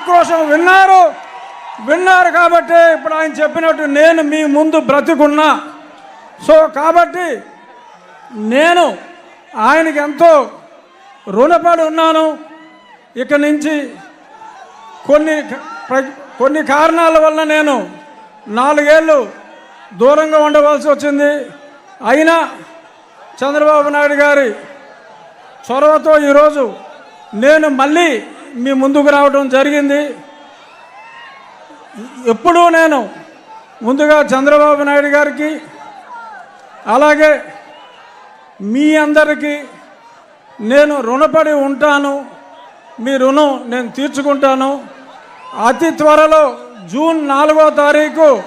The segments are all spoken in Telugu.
ఆక్రోషం విన్నారు. విన్నారు కాబట్టి ఇప్పుడు ఆయన చెప్పినట్టు నేను మీ ముందు బ్రతికున్నా. సో కాబట్టి నేను ఆయనకి ఎంతో రుణపడి ఉన్నాను. ఇక నుంచి కొన్ని ప్ర- కొన్ని కారణాల వల్ల నేను నాలుగేళ్ళు దూరంగా ఉండవలసి వచ్చింది. అయినా చంద్రబాబు నాయుడు గారి చొరవతో ఈరోజు నేను మళ్ళీ మీ ముందుకు రావడం జరిగింది. ఎప్పుడూ నేను ముందుగా చంద్రబాబు నాయుడు గారికి అలాగే మీ అందరికీ నేను రుణపడి ఉంటాను. మీ రుణం నేను తీర్చుకుంటాను. అతి త్వరలో జూన్ నాలుగో తారీఖు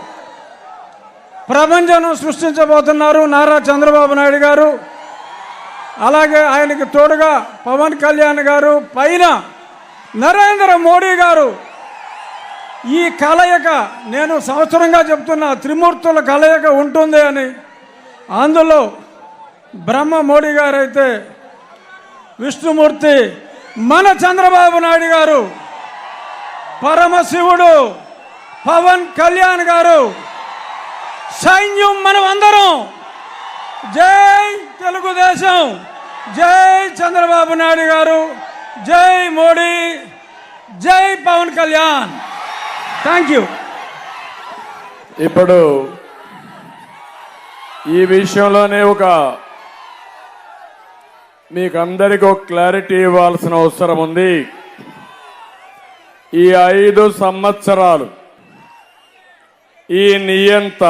ప్రపంచం సృష్టించబోతున్నారు నారా చంద్రబాబు నాయుడు గారు. అలాగే ఆయనకి తోడుగా పవన్ కళ్యాణ్ గారు పైన నరేంద్ర మోడీ గారు ఈ కలయిక నేను సంవత్సరంగా చెప్తున్న త్రిమూర్తుల కలయిక ఉంటుంది అని. అందులో బ్రహ్మ మోడీ గారు అయితే విష్ణుమూర్తి మన చంద్రబాబు నాయుడు గారు పరమశివుడు పవన్ కళ్యాణ్ గారు సైన్యం మనం అందరం జై తెలుగుదేశం జై చంద్రబాబు నాయుడు గారు జై మోడీ. జై పవన్ కళ్యాణ్. థ్యాంక్ యూ ఇప్పుడు ఈ విషయంలోనే ఒక మీకు అందరికీ ఒక క్లారిటీ ఇవ్వాల్సిన అవసరం ఉంది. ఈ ఐదు సంవత్సరాలు ఈ నియంత